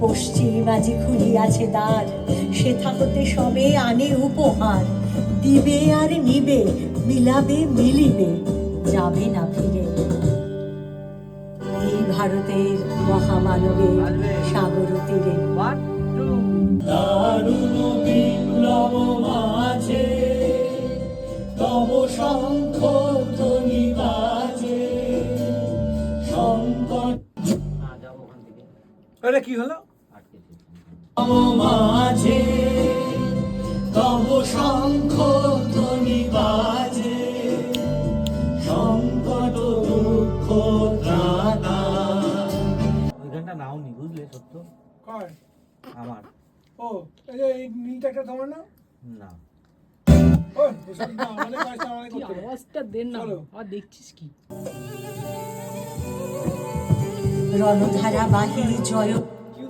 পশ্চিমাজি খুলিয়াছে দ্বার। সেথা হতে সবে আনে উপহার। দিবে আর নিবে মিলাবে মিলিবে যাবে না ফিরে। এই ভারতের মহামানবের সাগর তীরে। দারুণ বিপ্লব মাঝে তব শঙ্খ ধ্বনি বাজে। সংকট এটা কি হলো? মাঝে তব শঙ্খ ধ্বনি বাজে। সংকট দুঃখ ত্রাতা ওই গানটা নাও নি বুঝলে সত্য? কার আমার। ও এই যে এই নীলটা একটা তোমার না। না। আওয়াজটা দেন না। আর দেখছিস কি? রণধারা বাহির জয়। কি